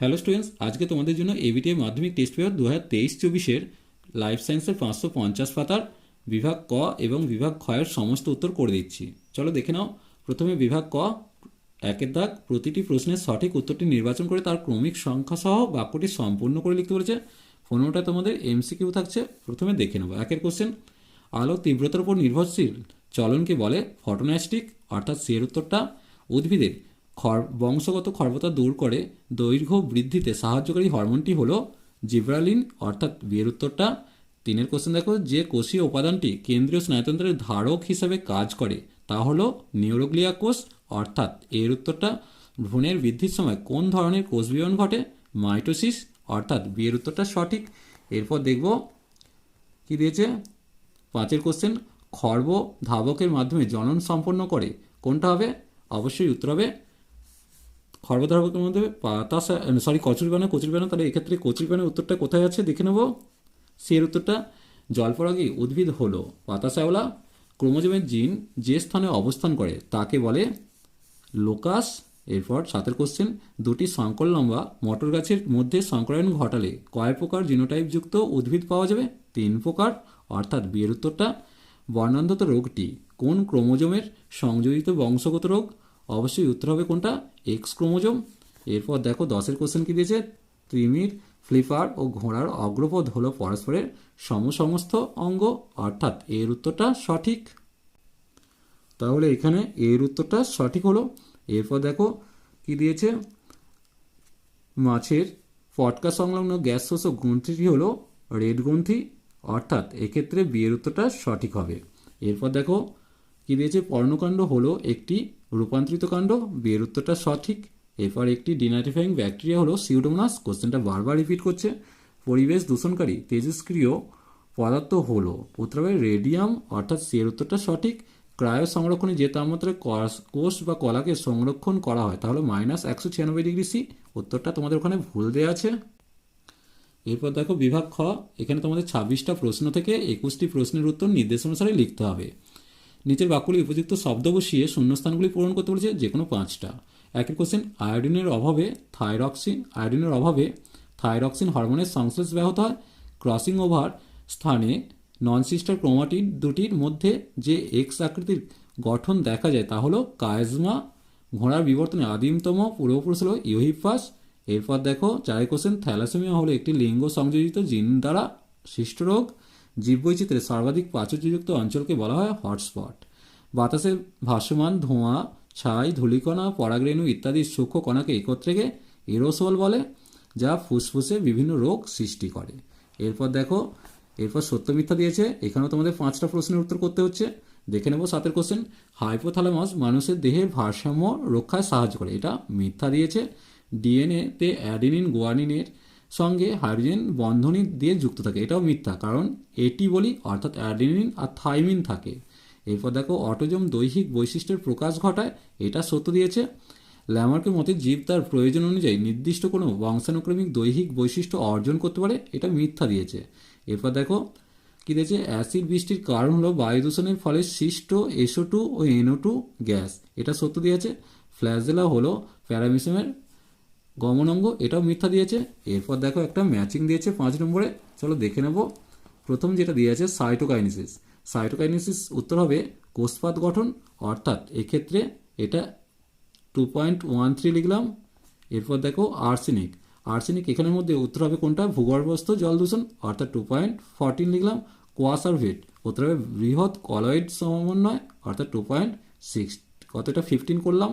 Hello students আজকে তোমাদের জন্য এবিটিএ মাধ্যমিক টেস্ট পেপার দু হাজার তেইশ চব্বিশের লাইফ সায়েন্সের পাঁচশো পঞ্চাশ পাতার বিভাগ ক এবং বিভাগ ক্ষয়ের সমস্ত উত্তর করে দিচ্ছি। চলো দেখে নাও। প্রথমে বিভাগ ক, একের দাগ, প্রতিটি প্রশ্নের সঠিক উত্তরটি নির্বাচন করে তার ক্রমিক সংখ্যা সহ বাক্যটি সম্পূর্ণ করে লিখতে বলেছে। পনেরোটা তোমাদের এমসিকিউ থাকছে, প্রথমে দেখে নেব। একের কোশ্চেন আলো তীব্রতার উপর নির্ভরশীল, চলনকে বলে ফটোনাস্টিক অর্থাৎ সের উত্তরটা, উদ্ভিদের খর বংশগত খর্বতা দূর করে দৈর্ঘ্য বৃদ্ধিতে সাহায্যকারী হরমোনটি হলো জিব্রালিন, অর্থাৎ বিয়ের উত্তরটা। তিনের কোশ্চেন দেখো, যে কোষীয় উপাদানটি কেন্দ্রীয় স্নায়ুতন্ত্রের ধারক হিসাবে কাজ করে, তা হলো নিউরোগ্লিয়া কোষ অর্থাৎ এর উত্তরটা। ভ্রূণের বৃদ্ধির সময় কোন ধরনের কোষ বিবরণ ঘটে? মাইটোসিস, অর্থাৎ বিয়ের উত্তরটা সঠিক। এরপর দেখব কি দিয়েছে। পাঁচের কোশ্চেন খর্ব ধাবকের মাধ্যমে জনন সম্পন্ন করে, কোনটা হবে? অবশ্যই উত্তর হবে খর্বধারকের মধ্যে পাতা সরি কচুরিপানা কচুরিপানা তাহলে এক্ষেত্রে কচুরিপানার উত্তরটা কোথায় আছে দেখে নেব। সি এর উত্তরটা, জলপরাগী উদ্ভিদ হলো পাতা শ্যাওলা ক্রোমোজোমের জিন যে স্থানে অবস্থান করে, তাকে বলে লোকাস। এরপর সাতের কোশ্চেন দুটি সংকর লম্বা মটর গাছের মধ্যে সংকরায়ন ঘটালে কয় প্রকার জিনোটাইপযুক্ত উদ্ভিদ পাওয়া যাবে? তিন প্রকার, অর্থাৎ বিয়ের উত্তরটা, বর্ণান্ধত রোগটি কোন ক্রোমোজোমের সংযোজিত বংশগত রোগ? অবশ্যই উত্তর হবে কোনটা? X chromosome. এরপর দেখো দশের কোশ্চেন কি দিয়েছে? ত্রিমির, ফ্লিপার ও ঘোড়ার অগ্রপদ হলো পরস্পরের সমসমস্ত অঙ্গ। অর্থাৎ এর উত্তরটা সঠিক। তাহলে এখানে এর উত্তরটা সঠিক হলো। এরপর দেখো কি দিয়েছে? মাছের পটকা সংলগ্ন গ্যাস শোষক গ্রন্থিটি হলো রেড গ্রন্থি। অর্থাৎ এক্ষেত্রে বিয়ের উত্তরটা সঠিক হবে। এরপর দেখো কি দিয়েছে? পর্ণকাণ্ড হলো একটি রূপান্তরিত কাণ্ড। বিয়ের উত্তরটা সঠিক। এরপর একটি ডিনাইটিফাইং ব্যাকটেরিয়া হলো সিউডোমোনাস কোশ্চেনটা বারবার রিপিট করছে। পরিবেশ দূষণকারী তেজস্ক্রিয় পদার্থ হলো উত্তর হবে রেডিয়াম অর্থাৎ সি এর উত্তরটা সঠিক। ক্রায় সংরক্ষণে যে তাপমাত্রায় কোষ বা কলাকে সংরক্ষণ করা হয়, তাহলে মাইনাস একশো ছিয়ানব্বই ডিগ্রি সি উত্তরটা তোমাদের ওখানে ভুল দেওয়া আছে। এরপর দেখো বিভাগ খ। এখানে তোমাদের ছাব্বিশটা প্রশ্ন থেকে একুশটি প্রশ্নের উত্তর নির্দেশ অনুসারে লিখতে হবে। নিচের বাক্যগুলি উপযুক্ত শব্দ বসিয়ে শূন্যস্থানগুলি পূরণ করতে বলেছে যে কোনো পাঁচটা। একের কোশ্চেন আয়োডিনের অভাবে থাইরক্সিন আয়োডিনের অভাবে থাইরক্সিন হরমোনের সংশ্লেষ ব্যাহত হয়। ক্রসিং ওভার স্থানে নন সিস্টার ক্রোমাটিড দুটির মধ্যে যে এক্স আকৃতির গঠন দেখা যায় তা হলো কায়জমা, ঘোড়ার বিবর্তনে আদিমতম, পূর্বপুরুষ হলো ইউহিপাস। এরপর দেখো, চার কোশ্চেন থ্যালাসেমিয়া হলো একটি লিঙ্গ সংযোজিত জিন দ্বারা সৃষ্ট রোগ। জীববৈচিত্র্যের সর্বাধিক প্রাচুর্যযুক্ত অঞ্চলকে বলা হয় হটস্পট। বাতাসে ভাসমান ধোঁয়া, ছাই, ধূলিকণা, পরাগরেণু ইত্যাদি সূক্ষ্ম কণাকে একত্রে এরোসোল বলে, যা ফুসফুসে বিভিন্ন রোগ সৃষ্টি করে। এরপর দেখো, এরপর সত্য মিথ্যা দিয়েছে। এখানেও তোমাদের পাঁচটা প্রশ্নের উত্তর করতে হচ্ছে। দেখে নেব সাতের কোশ্চেন হাইপোথ্যালামাস মানুষের দেহের ভারসাম্য রক্ষায় সাহায্য করে। এটা মিথ্যা দিয়েছে। ডিএনএতে অ্যাডিনিন গোয়ানিনের সঙ্গে হাইড্রোজেন বন্ধনী দিয়ে যুক্ত থাকে। এটাও মিথ্যা, কারণ এটি বলি অর্থাৎ অ্যাডিনিন আর থাইমিন থাকে। এরপর দেখো, অটোজম দৈহিক বৈশিষ্ট্যের প্রকাশ ঘটায়, এটা সত্য দিয়েছে। ল্যামার্কের মতে জীব তার প্রয়োজন অনুযায়ী নির্দিষ্ট কোনো বংশানুক্রমিক দৈহিক বৈশিষ্ট্য অর্জন করতে পারে, এটা মিথ্যা দিয়েছে। এরপর দেখো, কি দিয়েছে? অ্যাসিড বৃষ্টির কারণ হলো বায়ু দূষণের ফলে সৃষ্ট এসো টু ও এনও টু গ্যাস, এটা সত্য দিয়েছে। ফ্ল্যাজেলা হলো প্যারামিসমের গমনাঙ্গ, এটাও মিথ্যা দিয়েছে। এরপর দেখো একটা ম্যাচিং দিয়েছে পাঁচ নম্বরে। চলো দেখে নেব। প্রথম যেটা দিয়েছে সাইটোকাইনিসিস সাইটোকাইনিসিস উত্তর হবে কোষপাত গঠন, অর্থাৎ এক্ষেত্রে এটা টু পয়েন্ট ওয়ান থ্রি লিখলাম। এরপর দেখো আর্সেনিক আর্সেনিক এখানের মধ্যে উত্তর হবে কোনটা? ভূগর্ভস্থ জল দূষণ, অর্থাৎ টু পয়েন্ট ফোরটিন লিখলাম। কোয়াসারভেট, উত্তর হবে বৃহৎ কলয়েড সমন্বয় অর্থাৎ টু পয়েন্ট সিক্স কতটা? ফিফটিন করলাম।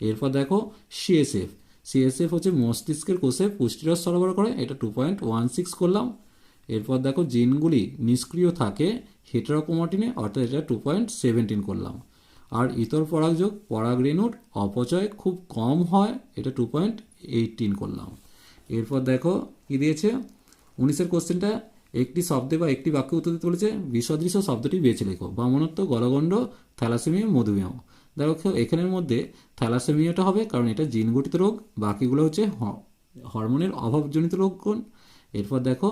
এরপর দেখো সিএসএফ সিএসএফ হচ্ছে মস্তিষ্কের কোষে পুষ্টিরস সরবরাহ করে, এটা টু পয়েন্ট ওয়ান সিক্স করলাম। এরপর দেখো জিনগুলি নিষ্ক্রিয় থাকে হেটারোক্রোমাটিনে অর্থাৎ এটা টু পয়েন্ট সেভেন্টিন করলাম। আর ইতর পরাগযোগ, পরাগরেণুর অপচয় খুব কম হয়, এটা টু পয়েন্ট এইটিন করলাম। এরপর দেখো কি দিয়েছে? উনিশের কোশ্চেনটা একটি শব্দে বা একটি বাক্যে উত্তর দিতে বলেছে বিসদৃশ্য শব্দটি বেছে লেখো বামনত্ব গলগণ্ড থ্যালাসেমিয়া, মধুমেহ। দেখো, এখানের মধ্যে থ্যালাসেমিয়াটা হবে, কারণ এটা জিন গঠিত রোগ। বাকিগুলো হচ্ছে হরমোনের অভাবজনিত লক্ষণ এরপর দেখো,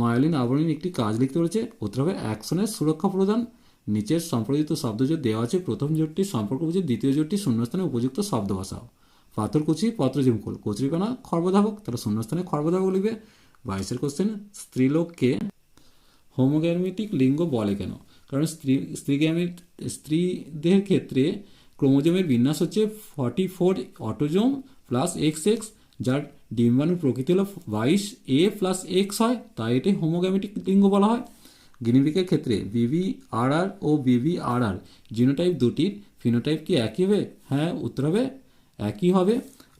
মায়োলিন আবরণীর একটি কাজ লিখতে বলেছে, উত্তর হবে অ্যাকশনের সুরক্ষা প্রদান। নিচের সম্প্রদিত শব্দজোট দেওয়া আছে, প্রথম জোটটি সম্পর্ক বুঝে, দ্বিতীয় জোটটি শূন্যস্থানে উপযুক্ত শব্দ বসাও পাথরকুচি পত্রজিমকুল কচুরিপানা খর্বধাবক তারা শূন্যস্থানে খর্বধাবক লিখবে। বাইশের কোশ্চেন স্ত্রীলোককে হোমোগ্যামেটিক লিঙ্গ বলে কেন? কারণ স্ত্রী, স্ত্রীগ্যামিট, স্ত্রীদের ক্ষেত্রে ক্রোমোজোমের বিন্যাস হচ্ছে forty four autosome plus X X, যার ডিম্বাণুর প্রকৃতি হলো বাইশ এ প্লাস এক্স হয়, তাই এটি হোমোগ্যামেটিক লিঙ্গ বলা হয়। গিনিপিকের ক্ষেত্রে বিবি আর আর ও বিবি আর আর জিনোটাইপ দুটির ফিনোটাইপ কি একই হবে? হ্যাঁ উত্তর হবে একই হবে।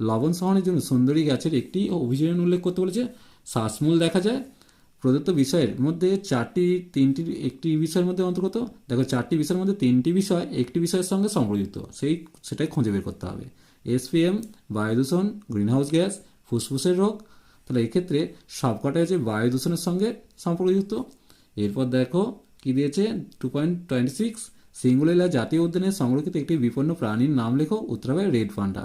লবণ সহনের জন্য সুন্দরী গাছের একটি অভিযোজন উল্লেখ করতে বলেছে। শ্বাসমূল দেখা যায়। প্রদত্ত বিষয়ের মধ্যে চারটি, তিনটি, একটি বিষয়ের মধ্যে অন্তর্গত। দেখো, চারটি বিষয়ের মধ্যে তিনটি বিষয় একটি বিষয়ের সঙ্গে সম্পর্কিত সেই, সেটাই খুঁজে বের করতে হবে। এসপিএম বায়ু দূষণ, গ্রিনহাউস গ্যাস, ফুসফুসের রোগ। তাহলে এক্ষেত্রে সবকটাই হচ্ছে বায়ু দূষণের সঙ্গে সম্পর্কযুক্ত। এরপর দেখো, কি দিয়েছে? Two point twenty six Singalila জাতীয় উদ্যানে সংরক্ষিত একটি বিপন্ন প্রাণীর নাম লেখো উত্তর হবে রেড পান্ডা।